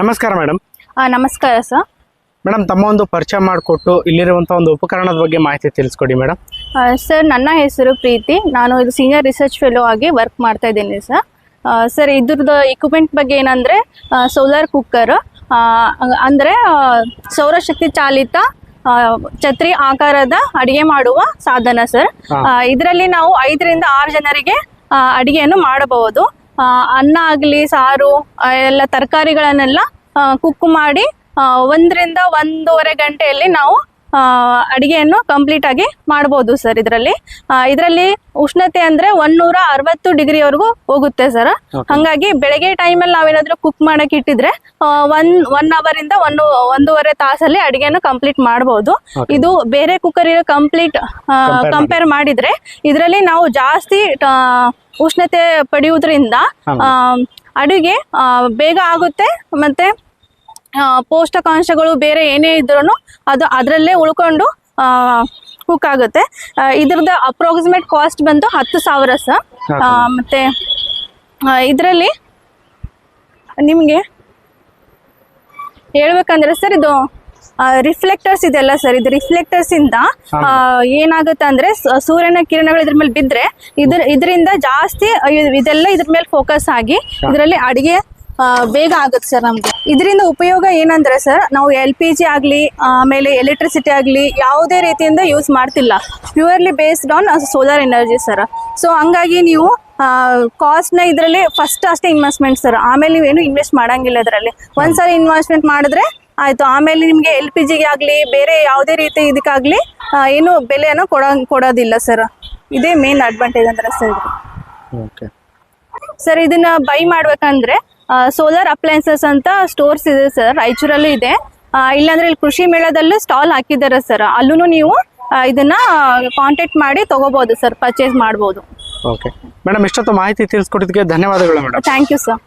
ನಮಸ್ಕಾರ ಮೇಡಮ್ ನಮಸ್ಕಾರ sir madam ತಮ್ಮ ಒಂದು ಪರಿಚಯ ಮಾಡಿಕೊಟ್ಟು ಇಲ್ಲಿರುವಂಥ ಒಂದು ಉಪಕರಣದ ಬಗ್ಗೆ ಮಾಹಿತಿ ತಿಳಿಸ್ಕೊಡಿ ಮೇಡಮ್ ಸರ್ ನನ್ನ ಹೆಸರು ಪ್ರೀತಿ. ನಾನು ಇದು ಸೀನಿಯರ್ ರಿಸರ್ಚ್ ಫೆಲೋ ಆಗಿ ವರ್ಕ್ ಮಾಡ್ತಾ ಇದ್ದೀನಿ ಸರ್ ಸರ್ ಇದ್ರದ್ದು ಇಕ್ವಿಪ್ಮೆಂಟ್ ಬಗ್ಗೆ ಏನಂದರೆ ಸೋಲಾರ್ ಕುಕ್ಕರ್ ಅಂದರೆ ಸೌರಶಕ್ತಿ ಚಾಲಿತ ಛತ್ರಿ ಆಕಾರದ ಅಡಿಗೆ ಮಾಡುವ ಸಾಧನ ಸರ್. ಇದರಲ್ಲಿ ನಾವು ಐದರಿಂದ ಆರು ಜನರಿಗೆ ಅಡಿಗೆಯನ್ನು ಮಾಡಬಹುದು. ಅನ್ನ ಆಗಲಿ ಸಾರು ಎಲ್ಲ ತರಕಾರಿಗಳನ್ನೆಲ್ಲ ಕುಕ್ ಮಾಡಿ ಒಂದರಿಂದ ಒಂದೂವರೆ ಗಂಟೆಯಲ್ಲಿ ನಾವು ಅಡಿಗೆಯನ್ನು ಕಂಪ್ಲೀಟ್ ಆಗಿ ಮಾಡ್ಬೋದು ಸರ್ ಇದರಲ್ಲಿ. ಇದರಲ್ಲಿ ಉಷ್ಣತೆ ಅಂದ್ರೆ ಒಂದೂರ ಅರವತ್ತು ಡಿಗ್ರಿವರೆಗೂ ಹೋಗುತ್ತೆ ಸರ್. ಹಂಗಾಗಿ ಬೆಳಗ್ಗೆ ಟೈಮಲ್ಲಿ ನಾವೇನಾದ್ರೂ ಕುಕ್ ಮಾಡಕ್ ಇಟ್ಟಿದ್ರೆ ಒನ್ ಒನ್ ಅವರ್ ಇಂದ ಒಂದು ಒಂದೂವರೆ ತಾಸಲ್ಲಿ ಅಡಿಗೆನ ಕಂಪ್ಲೀಟ್ ಮಾಡಬಹುದು ಇದು ಬೇರೆ ಕುಕ್ಕರ್ ಕಂಪ್ಲೀಟ್ ಕಂಪೇರ್ ಮಾಡಿದ್ರೆ ಇದರಲ್ಲಿ ನಾವು ಜಾಸ್ತಿ ಉಷ್ಣತೆ ಪಡೆಯುವುದರಿಂದ ಅಡುಗೆ ಬೇಗ ಆಗುತ್ತೆ. ಮತ್ತೆ ಪೌಷ್ಟಿಕಾಂಶಗಳು ಬೇರೆ ಏನೇ ಇದ್ರೂ ಅದು ಅದರಲ್ಲೇ ಉಳ್ಕೊಂಡು ಕುಕ್ ಆಗುತ್ತೆ. ಇದ್ರದ್ದು ಅಪ್ರಾಕ್ಸಿಮೇಟ್ ಕಾಸ್ಟ್ ಬಂದು ಹತ್ತು ಸಾವಿರ ಸರ್. ಮತ್ತೆ ಇದರಲ್ಲಿ ನಿಮಗೆ ಹೇಳ್ಬೇಕಂದ್ರೆ ಸರ್ ಇದು ರಿಫ್ಲೆಕ್ಟರ್ಸ್ ಇದೆಲ್ಲ ಸರ್ ಇದು ರಿಫ್ಲೆಕ್ಟರ್ಸ್ ಇಂದ ಏನಾಗುತ್ತೆ ಅಂದ್ರೆ ಸೂರ್ಯನ ಕಿರಣಗಳು ಇದ್ರ ಮೇಲೆ ಬಿದ್ರೆ ಇದ್ರ ಇದರಿಂದ ಜಾಸ್ತಿ ಇದೆಲ್ಲ ಇದ್ರ ಮೇಲೆ ಫೋಕಸ್ ಆಗಿ ಇದರಲ್ಲಿ ಅಡಿಗೆ ಬೇಗ ಆಗುತ್ತೆ ಸರ್ ನಮ್ಗೆ. ಇದರಿಂದ ಉಪಯೋಗ ಏನಂದ್ರೆ ಸರ್ ನಾವು ಎಲ್ ಪಿ ಜಿ ಆಗಲಿ ಆಮೇಲೆ ಎಲೆಕ್ಟ್ರಿಸಿಟಿ ಆಗಲಿ ಯಾವುದೇ ರೀತಿಯಿಂದ ಯೂಸ್ ಮಾಡ್ತಿಲ್ಲ. Purely based on solar energy sir so ಹಂಗಾಗಿ ನೀವು ಕಾಸ್ಟ್ನ ಇದರಲ್ಲಿ ಫಸ್ಟ್ ಅಷ್ಟೇ ಇನ್ವೆಸ್ಟ್ಮೆಂಟ್ ಸರ್ ಆಮೇಲೆ ನೀವೇನು ಇನ್ವೆಸ್ಟ್ ಮಾಡಂಗಿಲ್ಲ ಇದರಲ್ಲಿ. ಒಂದ್ಸಲ ಇನ್ವೆಸ್ಟ್ಮೆಂಟ್ ಮಾಡಿದ್ರೆ ಆಯ್ತು. ಆಮೇಲೆ ನಿಮಗೆ ಎಲ್ ಪಿ ಜಿಗೆ ಆಗಲಿ ಬೇರೆ ಯಾವುದೇ ರೀತಿ ಇದಕ್ಕಾಗಲಿ ಏನು ಬೆಲೆಯನ್ನು ಕೊಡೋ ಕೊಡೋದಿಲ್ಲ ಸರ್ ಇದೇ ಮೇನ್ ಅಡ್ವಾಂಟೇಜ್ ಅಂದ್ರೆ ಸರ್ ಓಕೆ ಸರ್ ಇದನ್ನ ಬೈ ಮಾಡ್ಬೇಕಂದ್ರೆ ಸೋಲಾರ್ ಅಪ್ಲಯನ್ಸಸ್ ಅಂತ ಸ್ಟೋರ್ಸ್ ಇದೆ ಸರ್ ರಾಯಚೂರಲ್ಲೂ ಇದೆ. ಇಲ್ಲಾಂದ್ರೆ ಇಲ್ಲಿ ಕೃಷಿ ಮೇಳದಲ್ಲೂ ಸ್ಟಾಲ್ ಹಾಕಿದ್ದಾರೆ ಸರ್ ಅಲ್ಲೂ ನೀವು ಇದನ್ನ ಕಾಂಟ್ಯಾಕ್ಟ್ ಮಾಡಿ ತಗೋಬಹುದು ಸರ್ ಪರ್ಚೇಸ್ ಮಾಡ್ಬೋದು. ಓಕೆ ಮೇಡಮ್ ಇಷ್ಟೊತ್ತು ಮಾಹಿತಿ ತಿಳಿಸ್ಕೊಟ್ಟಿದ್ದಕ್ಕೆ ಧನ್ಯವಾದಗಳು ಮೇಡಮ್ ಥ್ಯಾಂಕ್ ಯು ಸರ್